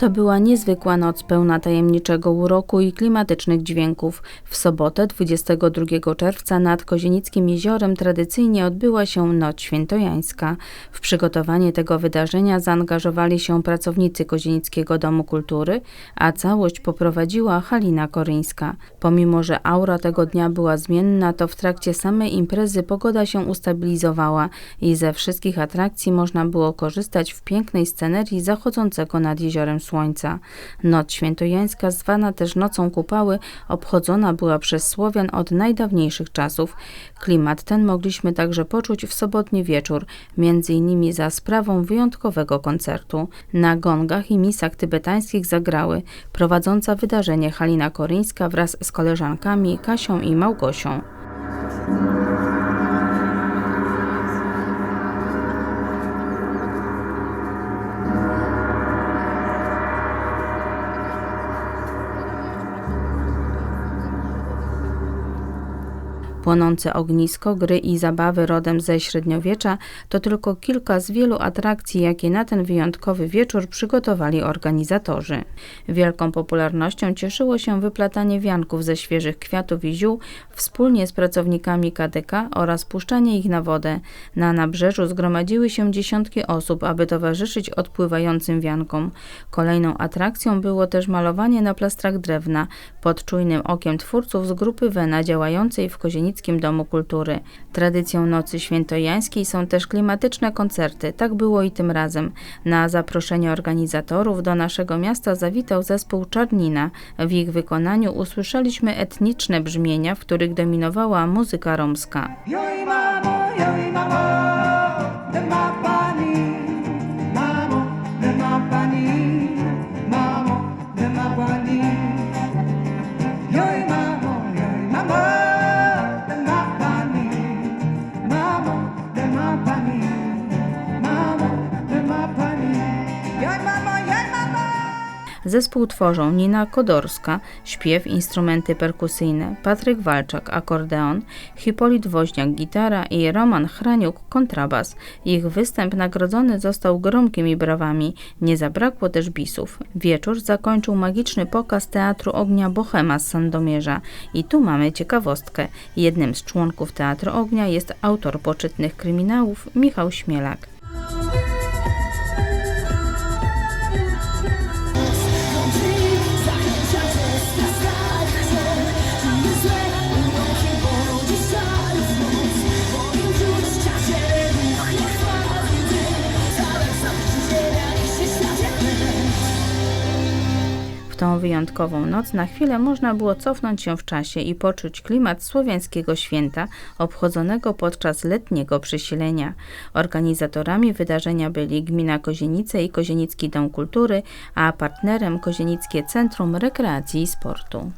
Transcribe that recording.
To była niezwykła noc pełna tajemniczego uroku i klimatycznych dźwięków. W sobotę 22 czerwca nad Kozienickim Jeziorem tradycyjnie odbyła się Noc Świętojańska. W przygotowanie tego wydarzenia zaangażowali się pracownicy Kozienickiego Domu Kultury, a całość poprowadziła Halina Koryńska. Pomimo, że aura tego dnia była zmienna, to w trakcie samej imprezy pogoda się ustabilizowała i ze wszystkich atrakcji można było korzystać w pięknej scenerii zachodzącego nad jeziorem słońca. Noc świętojańska, zwana też Nocą Kupały, obchodzona była przez Słowian od najdawniejszych czasów. Klimat ten mogliśmy także poczuć w sobotni wieczór, między innymi za sprawą wyjątkowego koncertu. Na gongach i misach tybetańskich zagrały prowadząca wydarzenie Halina Koryńska wraz z koleżankami Kasią i Małgosią. Płonące ognisko, gry i zabawy rodem ze średniowiecza to tylko kilka z wielu atrakcji, jakie na ten wyjątkowy wieczór przygotowali organizatorzy. Wielką popularnością cieszyło się wyplatanie wianków ze świeżych kwiatów i ziół wspólnie z pracownikami KDK oraz puszczanie ich na wodę. Na nabrzeżu zgromadziły się dziesiątki osób, aby towarzyszyć odpływającym wiankom. Kolejną atrakcją było też malowanie na plastrach drewna pod czujnym okiem twórców z grupy Wena działającej w Kozienickim Domu Kultury. Tradycją Nocy Świętojańskiej są też klimatyczne koncerty. Tak było i tym razem. Na zaproszenie organizatorów do naszego miasta zawitał zespół Czarnina. W ich wykonaniu usłyszeliśmy etniczne brzmienia, w których dominowała muzyka romska. Zespół tworzą Nina Kodorska, śpiew, instrumenty perkusyjne, Patryk Walczak, akordeon, Hipolit Woźniak, gitara i Roman Hraniuk, kontrabas. Ich występ nagrodzony został gromkimi brawami, nie zabrakło też bisów. Wieczór zakończył magiczny pokaz Teatru Ognia Bohema z Sandomierza. I tu mamy ciekawostkę. Jednym z członków Teatru Ognia jest autor poczytnych kryminałów Michał Śmielak. Tą wyjątkową noc na chwilę można było cofnąć się w czasie i poczuć klimat słowiańskiego święta obchodzonego podczas letniego przesilenia. Organizatorami wydarzenia byli Gmina Kozienice i Kozienicki Dom Kultury, a partnerem Kozienickie Centrum Rekreacji i Sportu.